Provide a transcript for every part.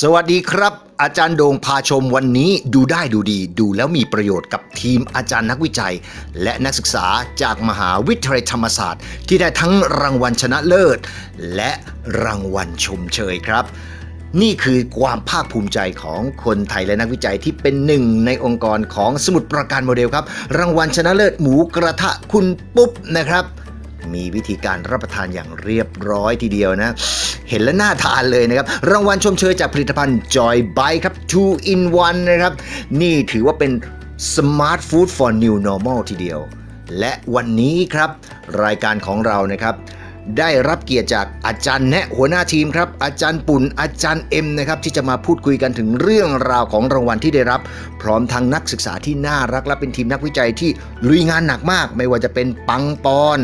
สวัสดีครับ อาจารย์โดงพาชมวันนี้ดูได้ดูดี ดูแล้วมีประโยชน์กับทีมอาจารย์นักวิจัย และนักศึกษาจากมหาวิทยาลัยธรรมศาสตร์ ที่ได้ทั้งรางวัลชนะเลิศ และรางวัลชมเชยครับ นี่คือความภาคภูมิใจของคนไทยและนักวิจัยที่เป็นหนึ่งในองค์กรของสมุดประการโมเดลครับ รางวัลชนะเลิศหมูกระทะคุณปุ๊บนะครับ มีวิธีการรับประทานอย่างเรียบร้อยทีเดียวนะ เห็นแล้วน่าทานเลยนะครับ รางวัลชมเชยจากผลิตภัณฑ์ Joy Bite ครับ2 in 1นะครับ นี่ถือว่าเป็น Smart Food for New Normal ทีเดียว และวันนี้ครับ รายการของเรานะครับได้รับเกียรติจากอาจารย์แนะหัวหน้าทีมครับอาจารย์ปุ่นอาจารย์เอ็มนะครับที่จะมาพูดคุยกันถึงเรื่องราวของรางวัลที่ได้รับ พร้อมทั้งนักศึกษาที่น่ารักและเป็นทีมนักวิจัยที่ลุยงานหนักมาก ไม่ว่าจะเป็นปังปอน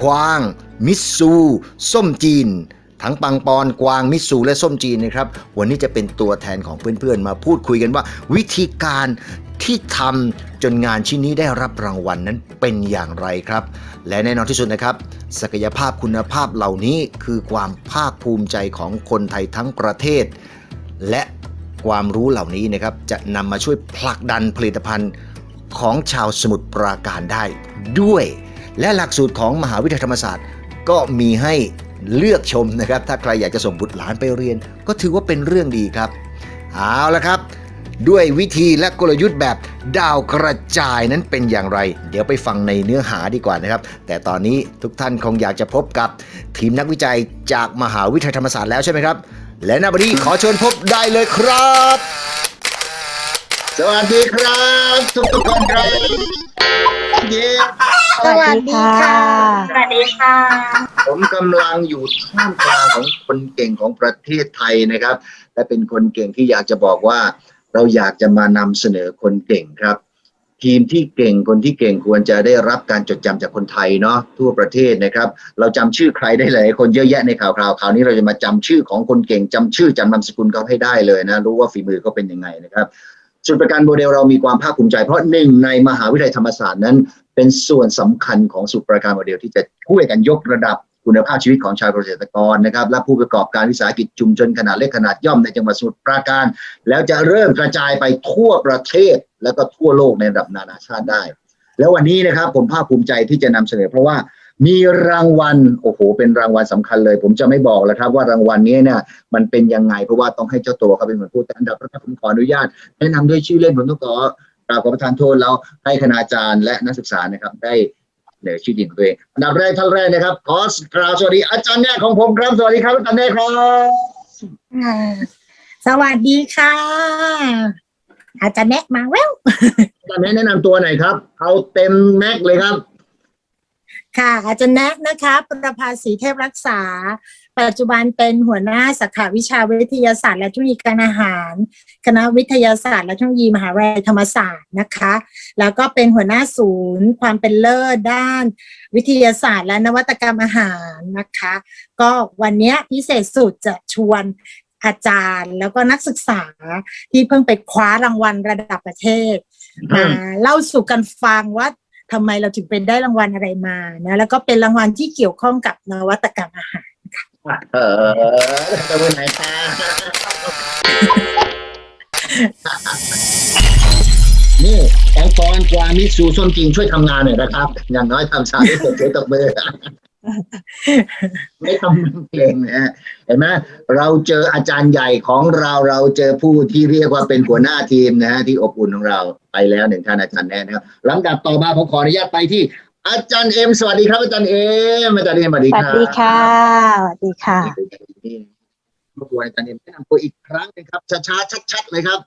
ควาง มิสซู ส้มจีน ทั้งปังปอนกวางมิสซูและส้มจีนนะครับ วันนี้จะเป็นตัวแทนของเพื่อนๆ มาพูดคุยกันว่า วิธีการที่ทำจนงานชิ้นนี้ได้รับรางวัลนั้นเป็นอย่างไรครับ และแน่นอนที่สุดนะครับ ศักยภาพคุณภาพเหล่านี้คือความภาคภูมิใจของคนไทยทั้งประเทศ และความรู้เหล่านี้นะครับจะนำมาช่วยผลักดันผลิตภัณฑ์ของชาวสมุทรปราการได้ด้วย และหลักสูตรของมหาวิทยาลัยธรรมศาสตร์ ก็มีให้เลือกชมนะครับ ถ้าใครอยากจะส่งบุตรหลานไปเรียน ก็ถือว่าเป็นเรื่องดีครับ เอาละครับ ด้วยวิธีและกลยุทธ์แบบดาวกระจายนั้นเป็นอย่างไร เดี๋ยวไปฟังในเนื้อหาดีกว่านะครับ แต่ตอนนี้ทุกท่านคงอยากจะพบกับทีมนักวิจัยจากมหาวิทยาลัยธรรมศาสตร์แล้วใช่ไหมครับ และณบัดนี้ขอเชิญพบได้เลยครับ สวัสดีครับ ทุกทุกคนครับเย้ สวัสดีค่ะ สวัสดีค่ะ ผมกำลังอยู่ท่ามกลางของคนเก่งของประเทศไทยนะครับ และเป็นคนเก่งที่อยากจะบอกว่า เราอยากจะมานำเสนอคนเก่งครับ ทีมที่เก่งคนที่เก่งควรจะได้รับการจดจำจากคนไทยเนาะทั่วประเทศนะครับ เราจำชื่อใครได้หลายคนเยอะแยะในข่าวคราวคราวนี้เราจะมาจำชื่อของคนเก่งจำชื่อจำนามสกุลเขาให้ได้เลยนะรู้ว่าฝีมือเขาเป็นยังไงนะครับส่วนประการโมเดลเรามีความภาคภูมิใจ เพราะหนึ่งในมหาวิทยาลัยธรรมศาสตร์นั้น เป็นส่วนสำคัญของสูตรประการโมเดลที่จะช่วยกันยกระดับคุณภาพชีวิตของชาวเกษตรกรนะครับ และผู้ประกอบการวิสาหกิจชุมชนขนาดเล็กขนาดย่อมในจังหวัดสมุทรปราการ แล้วจะเริ่มกระจายไปทั่วประเทศ แล้วก็ทั่วโลกในระดับนานาชาติได้ แล้ววันนี้นะครับผมภาคภูมิใจที่จะนำเสนอ เพราะว่ามีรางวัลโอ้โห เป็นรางวัลสำคัญเลย ผมจะไม่บอกแล้วครับ ว่ารางวัลนี้เนี่ยมันเป็นยังไงเพราะว่าต้องให้เจ้าตัวเขาเป็นคนพูดแต่อันดับแรกผมขออนุญาตแนะนำด้วยชื่อเล่นผมต้องขอ กราบขอประทานโทษแล้วให้คณาจารย์และนักศึกษานะครับ ได้เสนอชื่อจริงของตัวเองอันดับแรกท่านแรกนะครับ ขอกราบสวัสดีอาจารย์แน่ของผมครับสวัสดีครับอาจารย์แน่ครับอ่าสวัสดีค่ะ อาจารย์แนะมาแววอาจารย์แน่แนะนำตัวหน่อยครับ เอาเต็มแม็กเลยครับ ค่ะ อาจารย์แนะนะคะ ประภาสีเทพรักษา ปัจจุบันเป็นหัวหน้าสาขาวิชาวิทยาศาสตร์และเทคโนโลยีการอาหาร คณะวิทยาศาสตร์และเทคโนโลยีมหาวิทยาลัยธรรมศาสตร์นะคะ แล้วก็เป็นหัวหน้าศูนย์ ความเป็นเลิศด้าน วิทยาศาสตร์และนวัตกรรมอาหารนะคะ ก็วันเนี้ยพิเศษสุดจะชวนอาจารย์แล้วก็นักศึกษาที่เพิ่งไปคว้ารางวัลระดับประเทศมาเล่าสู่กันฟังว่าทำไมเราถึงเป็นได้รางวัลอะไรมานะแล้วก็เป็นรางวัลที่เกี่ยวข้องกับนวัตกรรมอาหาร เออจะไปไหนตานี่แองกอนกวางมิสูส้มจริงช่วยทำงานหน่อยนะครับ อย่างน้อยทำชาได้เสร็จเสียตบมือไม่ต้องเกรงนะฮะเห็นไหมเราเจออาจารย์ใหญ่ของเราเราเจอผู้ที่เรียกว่าเป็นหัวหน้าทีมนะฮะที่อบอุ่นของเราไปแล้วหนึ่งท่านอาจารย์แน่นะครับลำดับต่อมาผมขออนุญาตไปที่ อาจารย์เอ็มสวัสดีครับอาจารย์เอ็มอาจารย์เอ็มสวัสดีสควัรัสบดีค่ะ สวัสดีค่ะนี่รบกวนอาจารย์เอ็มแนะนำตัวอีกครั้งหนึงครับช้าๆชัดๆเลยครับ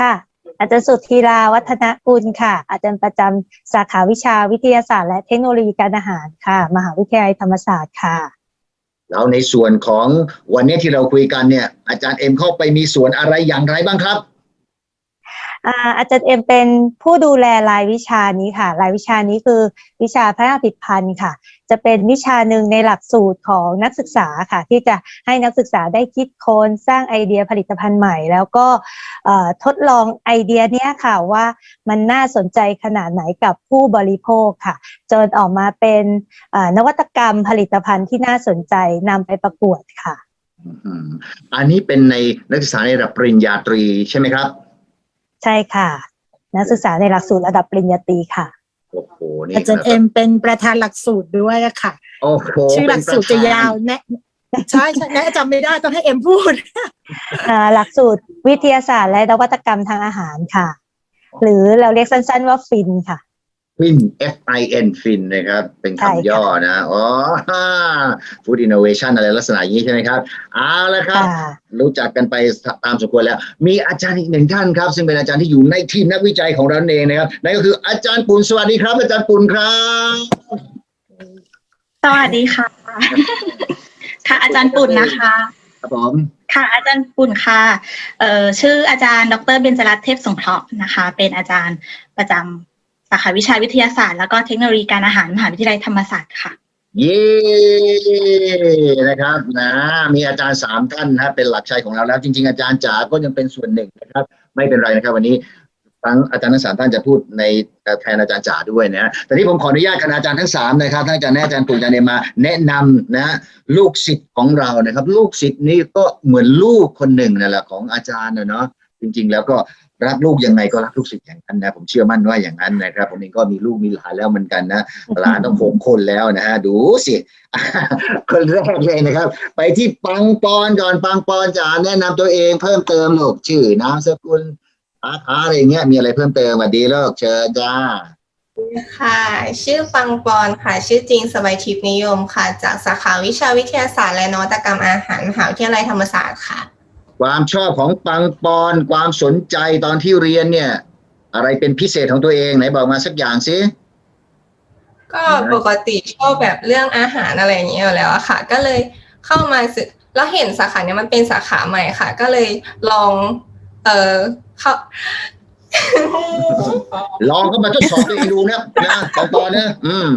ค่ะ อาจารย์สุธีราวัฒนกุลค่ะ อาจารย์ประจำสาขาวิชาวิทยาศาสตร์และเทคโนโลยีการอาหารค่ะ มหาวิทยาลัยธรรมศาสตร์ค่ะ แล้วในส่วนของวันนี้ที่เราคุยกันเนี่ย อาจารย์เอ็มเข้าไปมีส่วนอะไรอย่างไรบ้างครับ อาอาจารย์เอ็มเป็นผู้ดูแลรายวิชานี้ค่ะ รายวิชานี้คือวิชาพัฒนาผลิตภัณฑ์ค่ะ จะเป็นวิชาหนึ่งในหลักสูตรของนักศึกษาค่ะ ที่จะให้นักศึกษาได้คิดค้นสร้างไอเดียผลิตภัณฑ์ใหม่ แล้วก็ทดลองไอเดียเนี้ยค่ะว่ามันน่าสนใจขนาดไหนกับผู้บริโภคค่ะ จนออกมาเป็นนวัตกรรมผลิตภัณฑ์ที่น่าสนใจนำไปประกวดค่ะอันนี้เป็นในนักศึกษาในระดับปริญญาตรีใช่ไหมครับ ใช่ค่ะ นักศึกษาในหลักสูตรระดับปริญญาตรีค่ะ โอ้โหนี่อาจารย์เอ็มเป็นประธานหลักสูตรด้วยอะค่ะ โอ้โหชื่อหลักสูตรจะยาวแนะใช่ใช่แนะจำไม่ได้ต้องให้เอ็มพูด อ่าหลักสูตรวิทยาศาสตร์และนวัตกรรมทางอาหารค่ะ หรือเราเรียกสั้นๆว่าฟินค่ะ ฟิน F I N ฟินนะครับ เป็นใช่ค่ะคำย่อนะ อ๋อ Food Innovation อะไรลักษณะอย่างนี้ใช่ไหมครับเอาละครับค่ะรู้จักกันไปตามสมควรแล้ว มีอาจารย์อีกหนึ่งท่านครับ ซึ่งเป็นอาจารย์ที่อยู่ในทีมนักวิจัยของเราเองนะครับ นั่นก็คืออาจารย์ปุ่นสวัสดีครับ อาจารย์ปุ่นครับ สวัสดีค่ะ ค่ะ อาจารย์ปุ่นนะคะ ครับผมค่ะอาจารย์ปุ่นค่ะเอ่อชื่ออาจารย์ ดรเบญจรัตน์เทพสงเคราะห์นะคะ เป็นอาจารย์ประจำ สาขาวิชาวิทยาศาสตร์แล้วก็เทคโนโลยีการอาหารมหาวิทยาลัยธรรมศาสตร์ค่ะ เย้นะครับนะ มีอาจารย์สามท่านนะเป็นหลักชัยของเราแล้ว จริง ๆ อาจารย์จ๋าก็ยังเป็นส่วนหนึ่งนะครับ ไม่เป็นไรนะครับวันนี้ทั้งอาจารย์ทั้งสามท่านจะพูดในแทนอาจารย์จ๋าด้วยนะแต่ที่ผมขออนุญาตคณาอาจารย์ทั้งสามนะครับทั้งอาจารย์แน่อาจารย์ปู่อาจารย์เนมา แนะนำนะลูกศิษย์ของเรานะครับ ลูกศิษย์นี่ก็เหมือนลูกคนหนึ่งนั่นแหละของอาจารย์เนาะจริง ๆ แล้วก็ รักลูกยังไงก็รักลูกศิษย์อย่างนั้นนะผมเชื่อมั่นว่าอย่างนั้นนะครับ ผมเองก็มีลูกมีหลานแล้วเหมือนกันนะหลานต้องหกคนแล้วนะฮะดูสิคนแรกเลยนะครับ ไปที่ปังปอนก่อนปังปอนจะแนะนำตัวเองเพิ่มเติมลูกชื่อนามสกุลสาขาอะไรเงี้ยมีอะไรเพิ่มเติมสวัสดีลูกเชิญจ้าค่ะ ชื่อปังปอนค่ะ ชื่อจริงสบายทิพนิยมค่ะ จากสาขาวิชาวิทยาศาสตร์และนวัตกรรมอาหารมหาวิทยาลัยธรรมศาสตร์ค่ะ ความชอบของปังปอนความสนใจตอนที่เรียนเนี่ย อะไรเป็นพิเศษของตัวเองไหนบอกมาสักอย่างสิก็ปกติชอบแบบเรื่องอาหารอะไรอย่างเงี้ยอยู่แล้วอะค่ะ ก็เลยเข้ามาศึกแล้วเห็นสาขาเนี้ยมันเป็นสาขาใหม่ค่ะ ก็เลยลอง เออเข้า ลองเข้ามาทดสอบตัวเองดูนะนะปังปอนนะอืม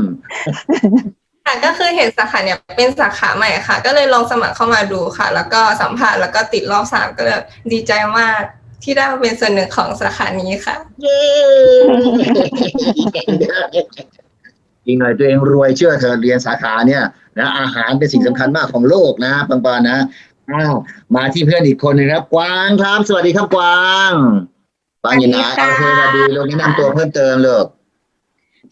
ค่ะก็คือเห็นสาขาเนี่ยเป็นสาขาใหม่ค่ะ ก็เลยลองสมัครเข้ามาดูค่ะ แล้วก็สัมภาษณ์แล้วก็ติดรอบสามก็เลยดีใจมากที่ได้มาเป็นส่วนหนึ่งของสาขานี้ค่ะเย้อีกหน่อยตัวเองรวยเชื่อเธอะเรียนสาขาเนี่ยนะอาหารเป็นสิ่งสำคัญมากของโลกนะปังปอนนะอ้าวมาที่เพื่อนอีกคนหนึงครับกวางครับ สวัสดีครับกวางกวางอยู่ไหนสวัโอสดีค่ะเคสวัสดีลงแนะนำตัวเพิ่มเติมเลย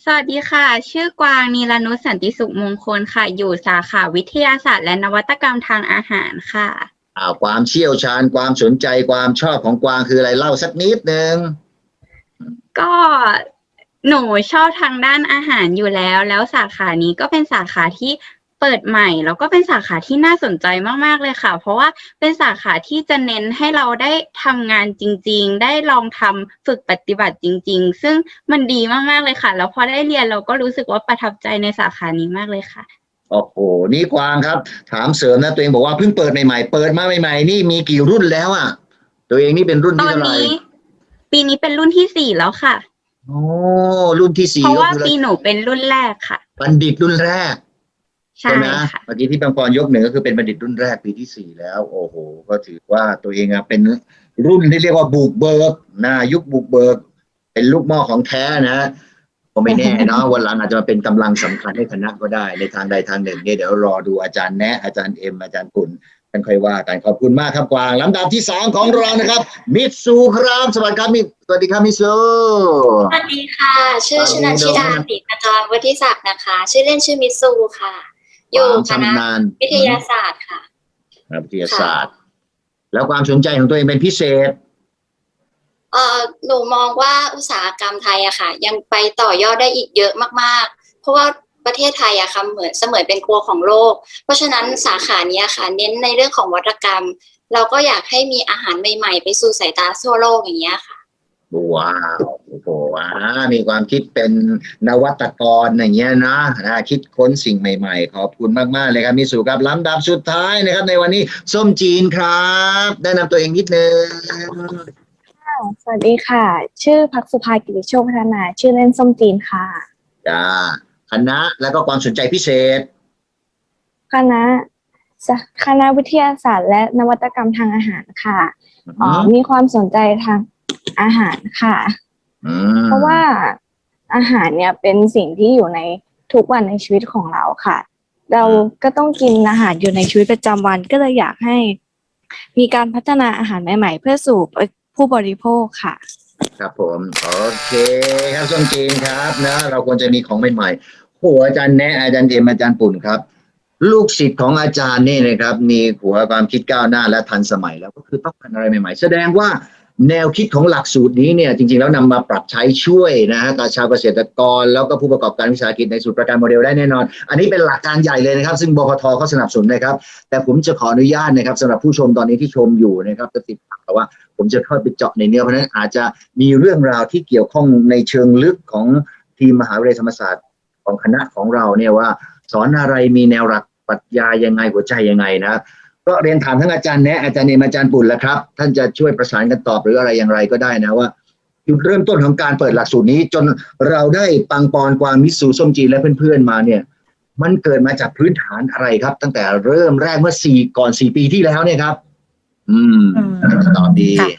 สวัสดีค่ะ ชื่อกวางนีรนุชสันติสุขมงคลค่ะ อยู่สาขาวิทยาศาสตร์ และนวัตกรรมทางอาหารค่ะอ้าวความเชี่ยวชาญความสนใจความชอบของกวางคืออะไรเล่าสักนิดนึงก็หนูชอบทางด้านอาหารอยู่แล้ว แล้วสาขานี้ก็เป็นสาขาที่ เปิดใหม่แล้วก็เป็นสาขาที่น่าสนใจมาก ๆ เลยค่ะ เพราะว่าเป็นสาขาที่จะเน้นให้เราได้ทำงานจริง ๆ ได้ลองทำฝึกปฏิบัติจริง ๆ ซึ่งมันดีมาก ๆ เลยค่ะ แล้วพอได้เรียนเราก็รู้สึกว่าประทับใจในสาขานี้มากเลยค่ะโอ้โห นี่กวางครับ ถามเสริมนะตัวเองบอกว่าเพิ่งเปิดใหม่ๆ เปิดมาใหม่ๆ นี่มีกี่รุ่นแล้วอะ ตัวเองนี่เป็นรุ่นตที่อนเท่าไหร่นี้ปีนี้เป็นรุ่นที่สี่แล้วค่ะ โอ้ รุ่นที่สี่เพราะก็ว่าคือปีหนูเป็นรุ่นแรกค่ะ บัณฑิตรุ่นแรก ใช่ไหมค่ะเมื่อกี้ที่บางปอนยกหนึ่งก็คือเป็นบัณฑิตรุ่นแรกปีที่สี่แล้ว โอ้โห ก็ถือว่าตัวเองอะเป็นรุ่นที่เรียกว่าบุกเบิกนายุคบุกเบิก เป็นลูกหม้อของแท้นะก็ไม่แน่เนาะวันหลังอาจจะมาเป็นกำลังสำคัญให้คณะก็ได้ ในทางใดทางหนึ่งเนี่ยเดี๋ยวรอดูอาจารย์แนะ อาจารย์เอ็มอาจารย์กุลกันค่อยว่ากันขอบคุณมากครับกวางลำดับที่สามของเรานะครับ มิตซูครับสวัสดีครับมิสวัสดีครับมิตซูสวัสดีค่ะ ชื่อสวัสดีชนันชิดาน้องติกจรวุฒิศักดิ์นะคะ ชื่อเล่นชื่อมิตซูค่ะ อยู่ความคณะชำนาญวิทยาศาสตร์ค่ะครับวิทยาศาสตร์ แล้วความสนใจของตัวเองเป็นพิเศษ เอ่อหนูมองว่าอุตสาหกรรมไทยอะค่ะ ยังไปต่อยอดได้อีกเยอะมากๆ เพราะว่าประเทศไทยอะค่ะเหมือนเสมือนเป็นครัวของโลก เพราะฉะนั้นสาขานี้ค่ะ เน้นในเรื่องของวัตกรรม เราก็อยากให้มีอาหารใหม่ๆ ไปสู่สายตาทั่วโลกอย่างเงี้ยค่ะ ว้าวโอ้โหอ่ามีความคิดเป็นนวัตกรอย่างเงี้ยนะนะคิดค้นสิ่งใหม่ๆ ขอบคุณมากๆเลยครับมิสุครับลำดับสุดท้ายนะครับ ในวันนี้ส้มจีนครับแนะนำตัวเองนิดนึงสวัสดีค่ะ ชื่อพักสุภากิติโชคพัฒนา ชื่อเล่นส้มจีนค่ะจ้าคณะแล้วก็ความสนใจพิเศษ คณะสาคณะวิทยาศาสตร์ และนวัตกรรมทางอาหารค่ะอ๋อมีความสนใจทาง อาหารค่ะอืมเพราะว่าอาหารเนี่ยเป็นสิ่งที่อยู่ในทุกวันในชีวิตของเราค่ะ เราก็ต้องกินอาหารอยู่ในชีวิตประจำวันก็เลยอยากให้ มีการพัฒนาอาหารใหม่ ๆ เพื่อสู่ผู้บริโภคค่ะ ครับผม โอเคครับส้มจีนครับนะเราควรจะมีของใหม่ๆโหอาจารย์แนะอาจารย์เอ็มอาจารย์ปุ่นครับ ลูกศิษย์ของอาจารย์นี่นะครับ มีหัวความคิดก้าวหน้าและทันสมัยแล้วก็คือต้องการอะไรใหม่ ๆ แสดงว่า แนวคิดของหลักสูตรนี้เนี่ยจริงๆแล้วนำมาปรับใช้ช่วยนะฮะกับชาวเกษตรกร แล้วก็ผู้ประกอบการวิสาหกิจในสูตรประกันโมเดลได้แน่นอน อันนี้เป็นหลักการใหญ่เลยนะครับ ซึ่งบพทเขาสนับสนุนนะครับ แต่ผมจะขออนุญาตนะครับสำหรับผู้ชมตอนนี้ที่ชมอยู่นะครับจะติดแต่ว่าผมจะเข้าไปเจาะในเนื้อเพราะฉะนั้นอาจจะมีเรื่องราวที่เกี่ยวข้องในเชิงลึกของทีมมหาวิทยาลัยธรรมศาสตร์ของคณะของเราเนี่ยว่า สอนอะไรมีแนวหลักปรัชญายังไงหัวใจยังไงนะครับ ก็เรียนถามทั้งอาจารย์แนะอาจารย์เนมอาจารย์ปุ่นแล้วครับ ท่านจะช่วยประสานกันตอบหรืออะไรอย่างไรก็ได้นะว่าจุดเริ่มต้นของการเปิดหลักสูตรนี้ จนเราได้ปังปอนความมิตรสูส้มจีนและเพื่อนๆมาเนี่ย มันเกิดมาจากพื้นฐานอะไรครับ ตั้งแต่เริ่มแรกเมื่อสี่ก่อนสี่ปีที่แล้วเนี่ยครับ อืมอืมตอบดีค่ะ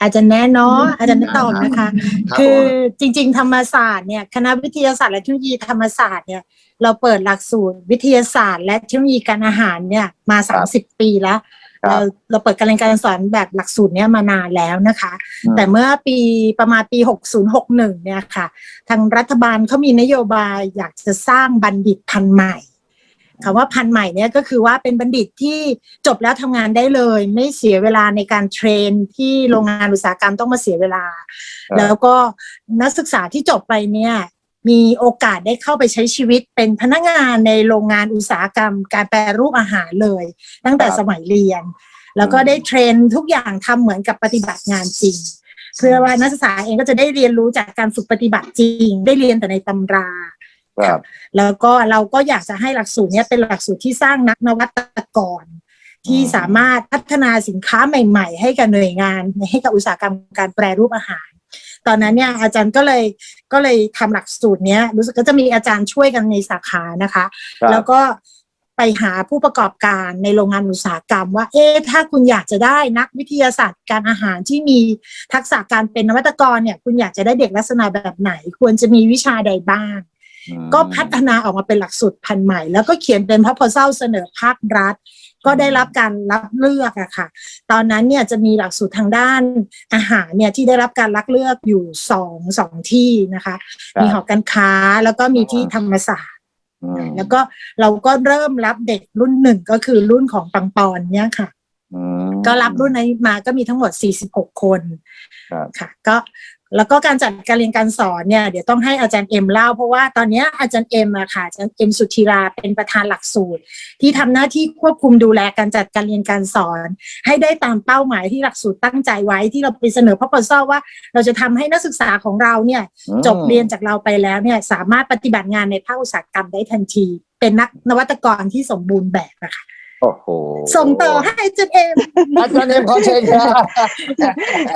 อาจารย์แน่เนาะอาจารย์แนะตอบนะคะครับคือผมจริง ๆ ธรรมศาสตร์เนี่ยคณะวิทยาศาสตร์และเทคโนโลยีธรรมศาสตร์เนี่ยเราเปิดหลักสูตรวิทยาศาสตร์ และเทคโนโลยีการอาหารเนี่ยมาสามสิบปีแล้วครับเราเราเปิดการเรียนการสอนแบบหลักสูตรเนี้ยมานานแล้วนะคะอืมแต่เมื่อปีประมาณปี 6061 เนี่ยค่ะ ทางรัฐบาลเขามีนโยบายอยากจะสร้างบัณฑิตพันธุ์ใหม่ คำว่าพันธุ์ใหม่เนี่ยก็คือว่าเป็นบัณฑิตที่จบแล้วทำงานได้เลย ไม่เสียเวลาในการเทรนที่โรงงานอุตสาหกรรมต้องมาเสียเวลาครับแล้วก็นักศึกษาที่จบไปเนี่ยมีโอกาสได้เข้าไปใช้ชีวิตเป็นพนักงานในโรงงานอุตสาหกรรม การแปรรูปอาหารเลย ตั้งแต่ครับสมัยเรียน แล้วก็ได้เทรนทุกอย่างทำเหมือนกับปฏิบัติงานจริง เพื่อว่านักศึกษาเองก็จะได้เรียนรู้จากการฝึกปฏิบัติจริง ได้เรียนแต่ในตำรา ครับแล้วก็เราก็อยากจะให้หลักสูตรเนี้ยเป็นหลักสูตรที่สร้างนักนวัตกร ที่สามารถพัฒนาสินค้าใหม่ ๆ ให้กับหน่วยงานให้กับอุตสาหกรรมการแปรรูปอาหาร ตอนนั้นเนี่ยอาจารย์ก็เลยก็เลยทำหลักสูตรเนี้ยรู้สึกก็จะมีอาจารย์ช่วยกันในสาขานะคะครับแล้วก็ไปหาผู้ประกอบการในโรงงานอุตสาหกรรมว่า เอ๊ะถ้าคุณอยากจะได้นักวิทยาศาสตร์การอาหารที่มีทักษะการเป็นนวัตกรเนี่ย คุณอยากจะได้เด็กลักษณะแบบไหน ควรจะมีวิชาใดบ้าง ก็พัฒนาออกมาเป็นหลักสูตรพันธุ์ใหม่ แล้วก็เขียนเป็น proposal เสนอภาครัฐ ก็ได้รับการรับเลือกอะค่ะ ตอนนั้นเนี่ยจะมีหลักสูตรทางด้านอาหารเนี่ยที่ได้รับการรับเลือกอยู่สองสองที่นะคะครับมีหอการค้าแล้วก็มีที่ธรรมศาสตร์อืมแล้วก็เราก็เริ่มรับเด็กรุ่นหนึ่งก็คือรุ่นของปังปอนเนี่ยค่ะอืมก็รับรุ่นนี้มาก็มีทั้งหมด 46 คนครับค่ะ ก็ แล้วก็การจัดการเรียนการสอนเนี่ยเดี๋ยวต้องให้อาจารย์เอ็มเล่าเพราะว่าตอนเนี้ยอาจารย์เอ็มอะค่ะอาจารย์เอ็มสุธีราเป็นประธานหลักสูตร ที่ทำหน้าที่ควบคุมดูแลการจัดการเรียนการสอน ให้ได้ตามเป้าหมายที่หลักสูตรตั้งใจไว้ที่เราไปเสนอพ r o อ o s a l ว่าเราจะทำให้นักศึกษาของเราเนี่ยจบเรียนจากเราไปแล้วเนี่ยสามารถปฏิบัติงานในภาคอุตสาหกรรมได้ทันที เป็นนักนวัตกรที่สมบูรณ์แบบอะค่ะ โอ้โหส่งต่อให้อาจารย์เอ็มอาจารย์เอ็มขอเชิญครับ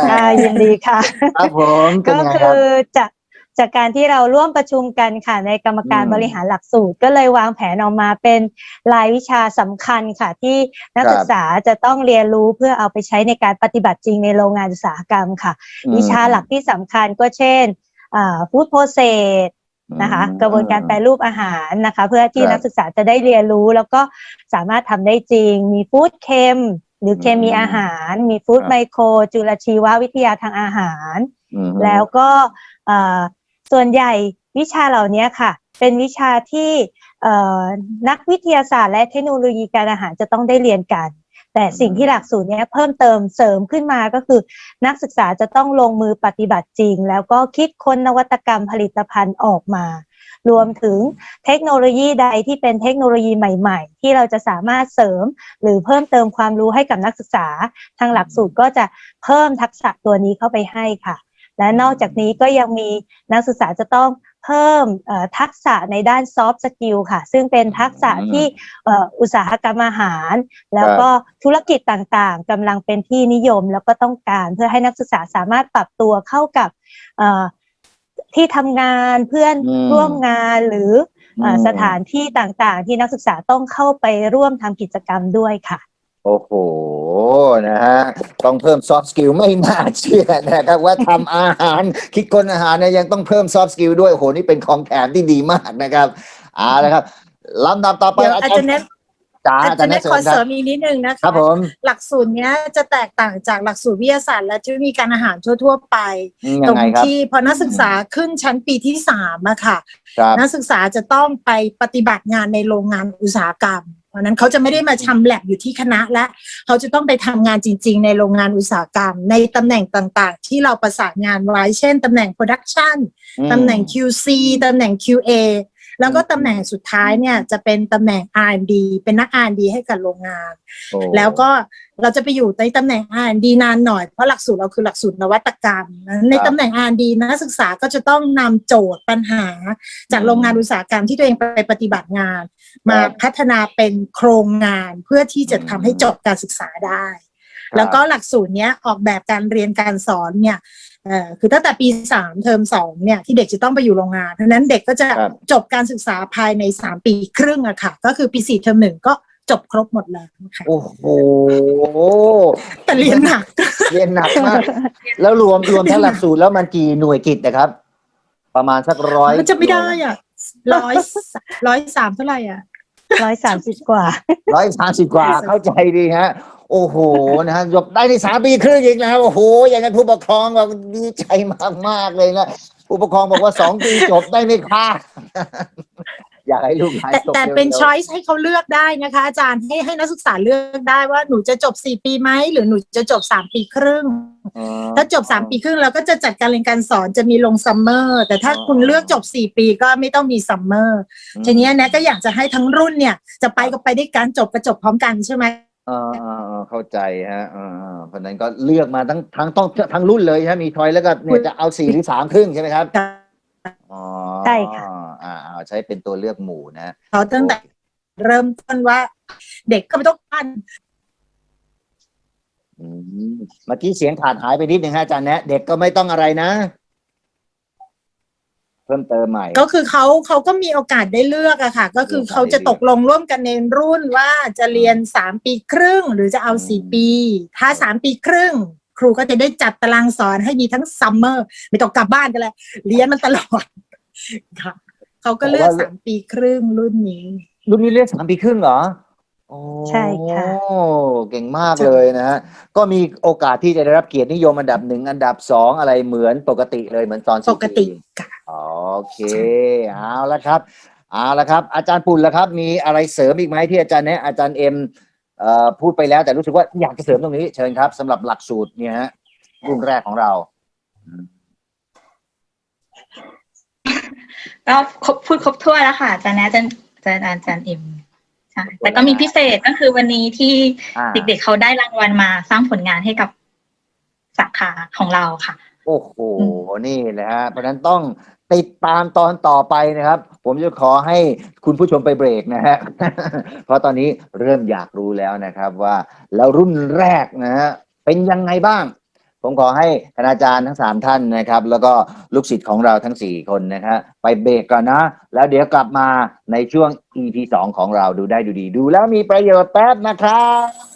ค่ะยินดีค่ะครับผมเป็นก็ไงคืรับอจากจากการที่เราร่วมประชุมกันค่ะในกรรมการอืมบริหารหลักสูตร ก็เลยวางแผนออกมาเป็นรายวิชาสำคัญค่ะ ที่นักครับศึกษาจะต้องเรียนรู้เพื่อเอาไปใช้ในการปฏิบัติจริงในโรงงานอุตสาหกรรมค่ะ วิชาหลักที่สำคัญก็เช่นฟู้ดโปรเซส นะคะ กระบวนการแปรรูปอาหารนะคะ เพื่อที่ครับนักศึกษาจะได้เรียนรู้ แล้วก็สามารถทำได้จริง มีฟู้ดเคมหรือเคมีอืมอาหาร มีฟู้ดครับไมโคร จุลชีววิทยาทางอาหารอืมแล้วก็เอ่อส่วนใหญ่วิชาเหล่านี้ค่ะ เป็นวิชาที่เอ่อนักวิทยาศาสตร์และเทคโนโลยีการอาหารจะต้องได้เรียนกัน แต่สิ่งที่หลักสูตรนี้เพิ่มเติมเสริมขึ้นมาก็คือ นักศึกษาจะต้องลงมือปฏิบัติจริง แล้วก็คิดค้นนวัตกรรมผลิตภัณฑ์ออกมา รวมถึงเทคโนโลยีใดที่เป็นเทคโนโลยีใหม่ ๆ ที่เราจะสามารถเสริม หรือเพิ่มเติมความรู้ให้กับนักศึกษา ทางหลักสูตรก็จะเพิ่มทักษะตัวนี้เข้าไปให้ค่ะ และนอกจากนี้ก็ยังมีนักศึกษาจะต้อง เพิ่มเอ่อทักษะในด้าน soft skill ค่ะ ซึ่งเป็นทักษะที่เอ่ออุตสาหกรรมอาหาร แล้วก็ธุรกิจต่างๆกำลังเป็นที่นิยมแล้วก็ต้องการเพื่อให้นักศึกษาสามารถปรับตัวเข้ากับเอ่อที่ทำงานเพื่อนอืมร่วมงานหรือเอ่ออมสถานที่ต่างๆ ที่นักศึกษาต้องเข้าไปร่วมทำกิจกรรมด้วยค่ะ โอ้โห นะฮะ ต้องเพิ่ม soft skill ไม่น่าเชื่อนะครับ ว่าทำอาหารคิดคนอาหารเนี่ยยังต้องเพิ่ม soft skill ด้วยโอ้โหนี่เป็นของแถมที่ดีมากนะครับเอาละครับลำดับต่อไปเดี๋ยวอาอาจารจารย์ย์แนะจ๋าอาอาจาจารรย์ย์แนะแนะเสริขอมคเสริรับมอีกนิดนึงนะคะครับผมหลักสูตรเนี้ยจะแตกต่างจากหลักสูตรวิทยาศาสตร์ และเทคโนโลยีการอาหารทั่ว ๆ ไป อืมตยัรงงไงครับที่พอนักศึกษาขึ้นชั้นปีที่สามอะค่ะ ครับนักศึกษาจะต้องไปปฏิบัติงานในโรงงานอุตสาหกรรม เพราะฉะนั้นเขาจะไม่ได้มาทำแลบอยู่ที่คณะและเขาจะต้องไปทำงานจริง ๆ ในโรงงานอุตสาหกรรม ในตำแหน่งต่างๆ ที่เราประสานงานไว้ เช่นตำแหน่ง production อืม ตำแหน่ง QC ตำแหน่ง QA แล้วก็ตำแหน่งสุดท้ายเนี่ยจะเป็นตำแหน่ง R&D เป็นนัก R&D ให้กับโรงงาน โอ้แล้วก็เราจะไปอยู่ในตำแหน่ง R&D นานหน่อยเพราะหลักสูตรเราคือหลักสูตรนวัตกรรมนั้นในตำแหน่ง R&D นักศึกษาก็จะต้องนำโจทย์ปัญหา จากโรงงานอุตสาหกรรมที่ตัวเองไปปฏิบัติงาน มาพัฒนาเป็นโครงงานเพื่อที่จะทำให้จบการศึกษาได้ แล้วก็หลักสูตรเนี้ยออกแบบการเรียนการสอนเนี่ยเอ่อคือตั้งแต่ปีสามเทอมสองเนี่ยที่เด็กจะต้องไปอยู่โรงงานเพราะฉะนั้นเด็กก็จะครับจบการศึกษาภายในสามปีครึ่งอะค่ะ ก็คือปีสี่เทอมหนึ่งก็จบครบหมดแล้วค่ะโอ้โหแต่เรียนหนัก เรียนหนักมาก แล้วรวมรวมทั้งหลักสูตรแล้วมันกี่หน่วยกิจนะครับ ประมาณสักร้อยมันจะไม่ได้อะร้อยร้อยสามเท่าไหร่อะร้อยสามสิบกว่าร้อยสามสิบกว่าเข้าใจดีฮะ โอ้โหนะฮะจบได้ในสามปีครึ่งอีกแล้วโอ้โห อย่างนั้นผู้ปกครองบอกดีใจมากมากๆเลยนะผู้ปกครองบอกว่าสองปีจบได้ไหมคะอยากให้ลูกหลานแต่จบแต่เป็นร็วๆ ช้อยส์ให้เขาเลือกได้นะคะ อาจารย์ให้ให้นักศึกษาเลือกได้ว่าหนูจะจบสี่ปีไหมหรือหนูจะจบสามปีครึ่งอ๋อถ้าจบสามปีครึ่งเราก็จะจัดการเรียนการสอนจะมีลงซัมเมอร์แต่ถ้าอ๋อ คุณเลือกจบสี่ปีก็ไม่ต้องมีซัมเมอร์ทีเนี้ยแนะก็อยากจะให้ทั้งรุ่นเนี่ยจะไปก็ไปได้วยการจบก็จบพร้อมกันใช่ไหม เออเออเออเข้าใจฮะเออเออเพราะฉะนั้นก็เลือกมาทั้งทั้งต้องทั้งรุ่นเลยใช่ไหมมีทอยแล้วก็เนี่ยจะเอาสี่หรือสามครึ่งใช่ไหมครับ อ๋อใช่ค่ะ อ่าเอาใช้เป็นตัวเลือกหมู่นะเขาตั้งแต่เริ่มต้นว่า เด็กก็ไม่ต้องปั้นอืมเมื่อกี้เสียงขาดหายไปนิดนึงฮะอาจารย์แนะ เด็กก็ไม่ต้องอะไรนะเพิ่มเติมใหม่ก็คือเขาเขาก็มีโอกาสได้เลือกอะค่ะ ก็คือเขาจะตกลงร่วมกันในรุ่นว่าจะเรียนสามปีครึ่ง หรือจะเอาสี่ปี ถ้าสามปีครึ่ง ครูก็จะได้จัดตารางสอนให้มีทั้งซัมเมอร์ไม่ต้องกลับบ้านกันเลยเรียนมันตลอดค่ะเขาก็เลือกสามปีครึ่งรุ่นนี้ รุ่นนี้เรียนสามปีครึ่งเหรอโอ้ใช่ค่ะเก่งมากเลยนะฮะ ก็มีโอกาสที่จะได้รับเกียรตินิยมอันดับหนึ่งอันดับสองอะไรเหมือนปกติเลยเหมือนตอนปกติสี่ค่ะโอ เค เอาละครับ เอาละครับ อาจารย์ปุ่นละครับ มีอะไรเสริมอีกไหมที่อาจารย์แนะอาจารย์เอ็มเอ่อพูดไปแล้วแต่รู้สึกว่าอยากจะเสริมตรงนี้เชิญครับสำหรับหลักสูตรเนี่ยฮะรุ่นแรกของเรา ก็ครบพูดครบถ้วนแล้วค่ะอาจารย์แนะอาจารย์อาจารย์อาจารย์เอ็มใช่แต่ก็มีพิเศษก็คือวันนี้ที่อ่า เด็กๆเขาได้รางวัลมาสร้างผลงานให้กับสาขาของเราค่ะ โอ้โหอืนี่นะฮะ เพราะฉะนั้นต้อง ติดตามตอนต่อไปนะครับ ผมจะขอให้คุณผู้ชมไปเบรกนะฮะ เพราะตอนนี้เริ่มอยากรู้แล้วนะครับว่าแล้วรุ่นแรกนะฮะเป็นยังไงบ้าง ผมขอให้คณาจารย์ทั้งสามท่านนะครับ แล้วก็ลูกศิษย์ของเราทั้งสี่คนนะฮะไปเบรกก่อนนะ แล้วเดี๋ยวกลับมาในช่วง EP สองของเราดูได้ดูดี ดูแล้วมีประโยชน์แป๊บนะครับ